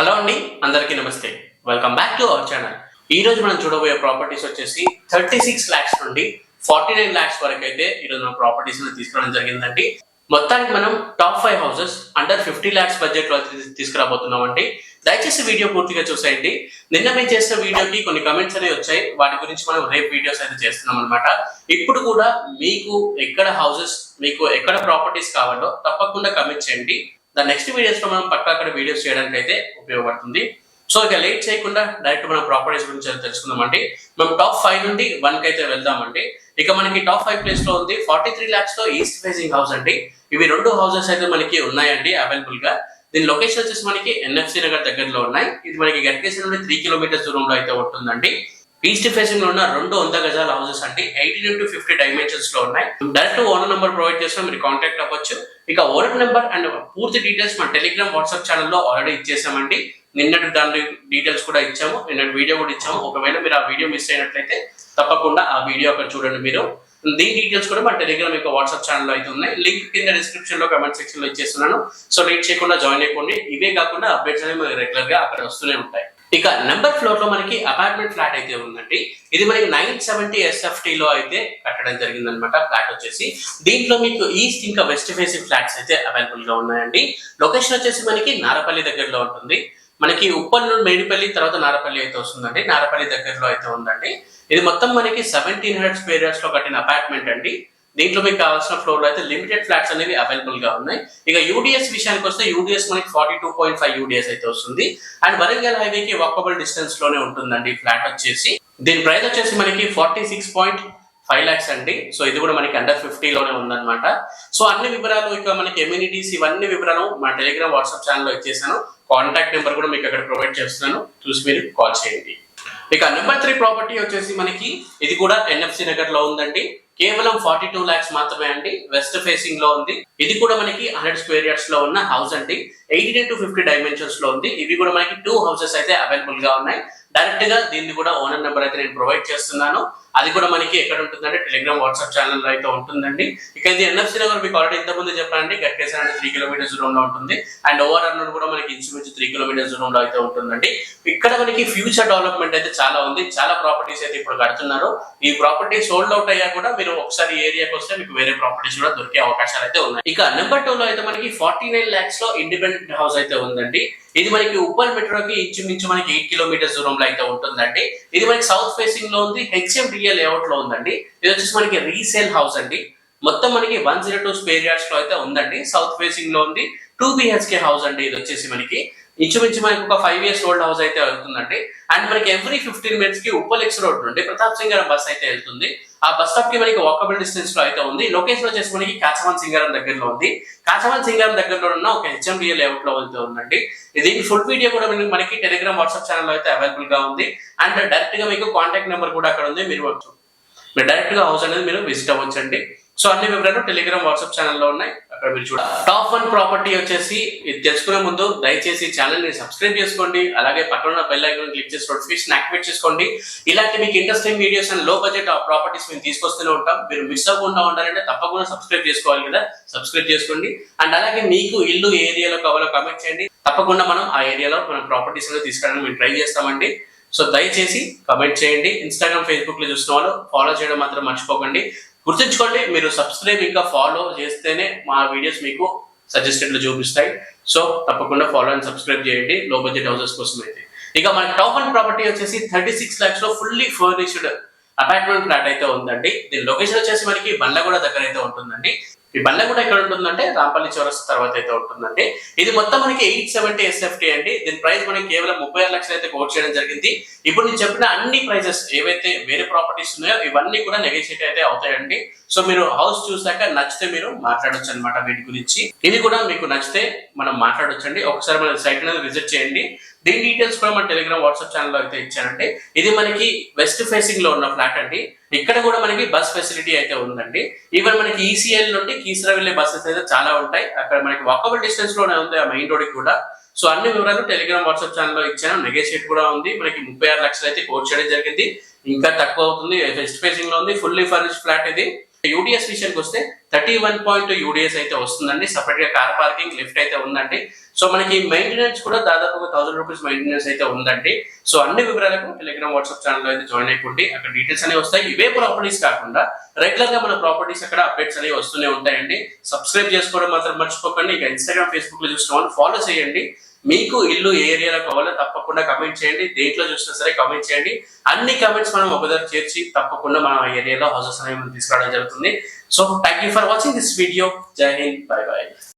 Hello అండి అందరికీ నమస్తే. Welcome back to our channel ఈ రోజు మనం చూడబోయే ప్రాపర్టీస్ వచ్చేసి థర్టీ సిక్స్ ల్యాక్స్ నుండి ఫార్టీ నైన్ ల్యాక్స్ వరకు అయితే ఈరోజు మన ప్రాపర్టీస్ తీసుకోవడం జరిగిందండి. మొత్తానికి మనం top five houses under fifty lakhs బడ్జెట్లో తీసుకురాబోతున్నామండి. తీసుకురాబోతున్నాం అండి దయచేసి వీడియో పూర్తిగా చూసేయండి. నిన్న మేము చేసిన వీడియోకి కొన్ని కమెంట్స్ అనేవి వచ్చాయి. వాటి గురించి మనం రేపు వీడియోస్ అయితే చేస్తున్నాం అనమాట ఇప్పుడు కూడా మీకు ఎక్కడ హౌసెస్ మీకు ఎక్కడ ప్రాపర్టీస్ కావాలో తప్పకుండా కమెంట్ చేయండి. దాని నెక్స్ట్ వీడియోస్లో మనం పక్క అక్కడ వీడియోస్ చేయడానికి అయితే ఉపయోగపడుతుంది. సో ఇక లేట్ చేయకుండా డైరెక్ట్ మన ప్రాపర్టీస్ గురించి అయితే తెలుసుకుందామండి. మనం టాప్ ఫైవ్ నుండి వన్కి అయితే వెళ్దామండి. ఇక మనకి టాప్ ఫైవ్ ప్లేస్లో ఉంది ఫార్టీ త్రీ ల్యాక్స్లో ఈస్ట్ ఫేసింగ్ హౌస్ అండి. ఇవి రెండు హౌసెస్ అయితే మనకి ఉన్నాయండి అవైలబుల్గా. దీని లొకేషన్ వచ్చేసి మనకి ఎన్ఎఫ్సి నగర్ దగ్గరలో ఉన్నాయి. ఇది మనకి గట్కేసి నుండి త్రీ కిలోమీటర్స్ దూరంలో అయితే ఉంటుందండి. ఈస్ట్ ఫేసింగ్లో ఉన్న రెండు వంద గజాల హౌసెస్ అండి. ఎయిటీన్ టు ఫిఫ్టీ డైమెన్షన్స్లో ఉన్నాయి. డైరెక్ట్ ఓనర్ నెంబర్ ప్రొవైడ్ చేస్తాం మీరు కాంటాక్ట్ అవ్వచ్చు. ఇక ఓనర్ నెంబర్ అండ్ పూర్తి డీటెయిల్స్ మన టెలిగ్రామ్ వాట్సాప్ ఛానల్లో ఆల్రెడీ ఇచ్చేసామండి. నిన్నటి దాని డీటెయిల్స్ కూడా ఇచ్చాము. నిన్నటి వీడియో కూడా ఇచ్చాము. ఒకవేళ మీరు ఆ వీడియో మిస్ అయినట్లయితే తప్పకుండా ఆ వీడియో అక్కడ చూడండి మీరు. దీని డీటెయిల్స్ కూడా మన టెలిగ్రామ్ యొక్క వాట్సాప్ ఛానల్ అయితే ఉన్నాయి. లింక్ కింద డిస్క్రిప్షన్లో కమెంట్ సెక్షన్లో ఇచ్చేస్తున్నాను. సో లేట్ చేయకుండా జాయిన్ అయిపోండి. ఇవే కాకుండా అప్డేట్స్ అనేవి రెగ్యులర్గా అక్కడ వస్తూనే ఉంటాయి. ఇక నెంబర్ ఫ్లోర్లో మనకి అపార్ట్మెంట్ ఫ్లాట్ అయితే ఉందండి. ఇది మనకి నైన్ సెవెంటీ ఎస్ఎఫ్టీ లో అయితే కట్టడం జరిగిందనమాట ఫ్లాట్ వచ్చేసి దీంట్లో మీకు ఈస్ట్ ఇంకా వెస్ట్ ఫేసింగ్ ఫ్లాట్స్ అయితే అవైలబుల్గా ఉన్నాయండి. లొకేషన్ వచ్చేసి మనకి నారపల్లి దగ్గరలో ఉంటుంది. మనకి ఉప్పల్ నుండి మేడిపల్లి తర్వాత నారపల్లి అయితే వస్తుందండి. నారపల్లి దగ్గరలో అయితే ఉందండి. ఇది మొత్తం మనకి సెవెంటీన్ హండ్రెడ్ స్క్వేర్ యార్డ్స్లో కట్టిన అపార్ట్మెంట్ అండి. దీంట్లో మీకు కావాల్సిన ఫ్లోర్లో అయితే లిమిటెడ్ ఫ్లాట్స్ అనేవి అవైలబుల్గా ఉన్నాయి. ఇక యూడిఎస్ విషయానికి వస్తే యూడిఎస్ మనకి forty two point five UDS అయితే వస్తుంది. అండ్ వరంగల్ హైవేకి వాకబుల్ డిస్టెన్స్లోనే ఉంటుందండి ఫ్లాట్ వచ్చేసి. దీని ప్రైస్ వచ్చేసి మనకి forty six point five lakhs అండి. సో ఇది కూడా మనకి అండర్ ఫిఫ్టీలోనే ఉందన్నమాట. సో అన్ని వివరాలు ఇక మనకి ఎమ్యూనిటీస్ ఇవన్నీ వివరాలు మా టెలిగ్రామ్ వాట్సాప్ ఛానల్లో ఇచ్చేసాను. కాంటాక్ట్ నెంబర్ కూడా మీకు అక్కడ ప్రొవైడ్ చేస్తున్నాను. చూసి మీరు కాల్ చేయండి. ఇక నెంబర్ త్రీ ప్రాపర్టీ వచ్చేసి మనకి ఇది కూడా ఎన్ఎఫ్సి నగర్లో ఉందండి. కేవలం ఫార్టీ టూ లాక్స్ మాత్రమే అండి. వెస్ట్ ఫేసింగ్లో ఉంది. ఇది కూడా మనకి హండ్రెడ్ స్క్వేర్ యార్డ్స్లో ఉన్న హౌస్ అండి. ఎయిటీ టు ఫిఫ్టీ డైమెన్షన్స్లో ఉంది. ఇవి కూడా మనకి టూ హౌసెస్ అయితే అవైలబుల్గా ఉన్నాయి. డైరెక్ట్గా దీన్ని కూడా ఓనర్ నెంబర్ అయితే నేను ప్రొవైడ్ చేస్తున్నాను. అది కూడా మనకి ఎక్కడ ఉంటుందంటే టెలిగ్రామ్ వాట్సాప్ ఛానల్ అయితే ఉంటుందండి. ఇక ఇది ఎన్ఎఫ్సి నగర్ మీకు ఆల్రెడీ ఇంతకుముందు చెప్పానండి. గట్కేసర్ అంటే త్రీ కిలోమీటర్స్ దూరంలో ఉంటుంది. అండ్ ఓవర్ అన్నది కూడా మనకి ఇంచుమించు త్రీ కిలోమీటర్స్ దూరంలో అయితే ఉంటుందండి. ఇక్కడ మనకి ఫ్యూచర్ డెవలప్మెంట్ అయితే చాలా ఉంది. చాలా ప్రాపర్టీస్ అయితే ఇప్పుడు కడుతున్నారు. ఈ ప్రాపర్టీ సోల్డ్ అవుట్ అయ్యా కూడా మీరు ఒకసారి ఏరియాకి వస్తే మీకు వేరే ప్రాపర్టీస్ కూడా దొరికే అవకాశాలు అయితే ఉన్నాయి. ఇక నెంబర్ టూ లో అయితే మనకి ఫార్టీ నైన్ లాక్స్లో ఇండిపెండెంట్ హౌస్ అయితే ఉందండి. ఇది మనకి ఉప్పల్ మెట్రోకి ఇంచుమించు మనకి ఎయిట్ కిలోమీటర్స్ దూరంలో అయితే ఉంటుందండి. ఇది మనకి సౌత్ ఫేసింగ్లో ఉంది హెచ్ఎండిఏ లేఅవుట్లో ఉందండి. ఇది వచ్చేసి మనకి రీసేల్ హౌస్ అండి. మొత్తం మనకి వన్ జీరో టూ స్పేర్ యార్డ్స్లో అయితే ఉందండి. సౌత్ ఫేసింగ్లో ఉంది టూ బిహెచ్కే హౌస్ అండి. ఇది వచ్చేసి మనకి ఇంచుమించు మనకి ఒక ఫైవ్ ఇయర్స్ ఓల్డ్ హౌస్ అయితే వెళ్తుందండి. అండ్ మనకి ఎవ్రీ ఫిఫ్టీన్ మినిట్స్కి ఉప్పలెక్స్ రోడ్ నుండి ప్రతాప్ సింగరం బస్ అయితే వెళ్తుంది. ఆ బస్ స్టాప్కి మనకి వాకబుల్ డిస్టెన్స్లో అయితే ఉంది. లొకేషన్ వచ్చేసి మనకి కాచవాన్ సింగారం దగ్గరలో ఉంది. కాచవాన్ సింగారం దగ్గరలో ఉన్న ఒక హెచ్ఎండిఏ లేఅవుట్లో వెళ్తూ ఉందండి. దీని ఫుల్ వీడియో కూడా మనకి- టెలిగ్రామ్ వాట్సాప్ ఛానల్ అయితే అవైలబుల్గా ఉంది. అండ్ డైరెక్ట్గా మీకు కాంటాక్ట్ నెంబర్ కూడా అక్కడ ఉంది. మీరు వచ్చు మీరు డైరెక్ట్గా హౌస్ అనేది మీరు విజిట్ అవ్వచ్చండి. సో అన్ని వివరాలు టెలిగ్రామ్ వాట్సాప్ ఛానల్లో ఉన్నాయి. అక్కడ మీరు చూడాలి టాప్ వన్ ప్రాపర్టీ వచ్చేసి ఇది తెలుసుకునే ముందు దయచేసి ఛానల్ని సబ్స్క్రైబ్ చేసుకోండి. అలాగే పక్కన ఉన్న బెల్ ఐకాన్ క్లిక్ చేసి నోటిఫికేషన్ యాక్టివేట్ చేసుకోండి. ఇలాంటి మీకు ఇంట్రెస్టింగ్ వీడియోస్ అండ్లో బడ్జెట్ ప్రాపర్టీస్ మేము తీసుకొస్తూనే ఉంటాం. మీరు మిస్ అవ్వకుండా ఉండాలంటే తప్పకుండా సబ్స్క్రైబ్ చేసుకోవాలి కదా. సబ్స్క్రైబ్ చేసుకోండి. అండ్ అలాగే మీకు ఇల్లు ఏ ఏరియాలో కావాలో కామెంట్ చేయండి. తప్పకుండా మనం ఆ ఏరియాలో మనం ప్రాపర్టీస్ అనేది తీసుకురావడానికి మేము ట్రై చేస్తామండి. సో దయచేసి కమెంట్ చేయండి. ఇన్స్టాగ్రామ్ ఫేస్బుక్లో చూసిన వాళ్ళు ఫాలో చేయడం మాత్రం మర్చిపోకండి. గుర్తుంచుకోండి మీరు సబ్స్క్రైబ్ ఇంకా ఫాలో చేస్తేనే మా వీడియోస్ మీకు సజెస్టెడ్లో చూపిస్తాయి. సో తప్పకుండా ఫాలో అండ్ సబ్స్క్రైబ్ చేయండి లో బడ్జెట్ హౌసెస్ కోసం అయితే ఇక మన టాప్ అండ్ ప్రాపర్టీ వచ్చేసి థర్టీ సిక్స్ లాక్స్లో ఫుల్లీ ఫర్నిష్డ్ అపార్ట్మెంట్ ఫ్లాట్ అయితే ఉందండి. దీని లొకేషన్ వచ్చేసి మనకి బండ్లగూడ దగ్గర అయితే ఉంటుందండి. ఈ కూడా ఎక్కడ ఉంటుందంటే రాంపల్లి చౌరస్తా తర్వాత అయితే ఉంటుందండి. ఇది మొత్తం మనకి ఎయిట్ సెవెంటీ ఎస్ఎఫ్టీ అండి. దీని ప్రైస్ మనకి కేవలం ముప్పై ఆరు లక్షలు అయితే కోట్ చేయడం జరిగింది. ఇప్పుడు నేను చెప్పిన అన్ని ప్రైజెస్ ఏవైతే వేరే ప్రాపర్టీస్ ఉన్నాయో ఇవన్నీ కూడా నెగోషియేట్ అయితే అవుతాయండి. సో మీరు హౌస్ చూసాక నచ్చితే మీరు మాట్లాడొచ్చు అనమాట వీటి గురించి. ఇది కూడా మీకు నచ్చితే మనం మాట్లాడొచ్చండి. ఒకసారి మన సైట్ అనేది విజిట్ చేయండి. దీని డీటెయిల్స్ కూడా మన టెలిగ్రామ్ వాట్సాప్ ఛానల్లో అయితే ఇచ్చానండి. ఇది మనకి వెస్ట్ ఫేసింగ్లో ఉన్న ఫ్లాట్ అండి. ఇక్కడ కూడా మనకి బస్ ఫెసిలిటీ అయితే ఉందండి. ఈవెన్ మనకి ఈసీఎల్ నుండి కీసరా వెళ్ళే బస్సెస్ అయితే చాలా ఉంటాయి. అక్కడ మనకి వాకబుల్ డిస్టెన్స్లోనే ఉంది ఆ మెయిన్ రోడ్ కూడా. సో అన్ని వివరాలు టెలిగ్రామ్ వాట్సాప్ ఛానల్లో ఇచ్చాను. నెగోషియేట్ కూడా ఉంది. మనకి ముప్పై ఆరు లక్షలు అయితే కోట్ చేయడం జరిగింది. ఇంకా తక్కువ అవుతుంది. వెస్ట్ ఫేసింగ్లో ఉంది. ఫుల్లీ ఫర్నిష్ ఫ్లాట్ ఇది. యూడిఎస్ విషయానికి వస్తే థర్టీ వన్ పాయింట్ యూడిఎస్ అయితే వస్తుందండి. సపరేట్గా కార్ పార్కింగ్ లిఫ్ట్ అయితే ఉందండి. సో మనకి మెయింటెనెన్స్ కూడా దాదాపు థౌసండ్ రూపీస్ మెయింటెనెన్స్ అయితే ఉందండి. సో అన్ని వివరాలకు టెలిగ్రామ్ వాట్సాప్ ఛానల్ అయితే జాయిన్ అయిపోండి. అక్కడ డీటెయిల్స్ అనేవి వస్తాయి. ఇవే ప్రాపర్టీస్ కాకుండా రెగ్యులర్గా మన ప్రాపర్టీస్ అక్కడ అప్డేట్స్ అనేవి వస్తూనే ఉంటాయండి. సబ్స్క్రైబ్ చేసుకోవడం మాత్రం మర్చిపోకండి. ఇక ఇన్స్టాగ్రామ్ ఫేస్బుక్లో చూసిన వాళ్ళు ఫాలో చేయండి. మీకు ఇల్లు ఏ ఏరియాలో కావాలో తప్పకుండా కమెంట్ చేయండి. దేంట్లో చూసినా సరే కమెంట్ చేయండి. అన్ని కమెంట్స్ మనం ఒకదారి చేర్చి తప్పకుండా మనం ఏరియాలో హౌసెస్ అనేవి మనం తీసుకురావడం జరుగుతుంది. So thank you for watching this video జై హింద్ బై బై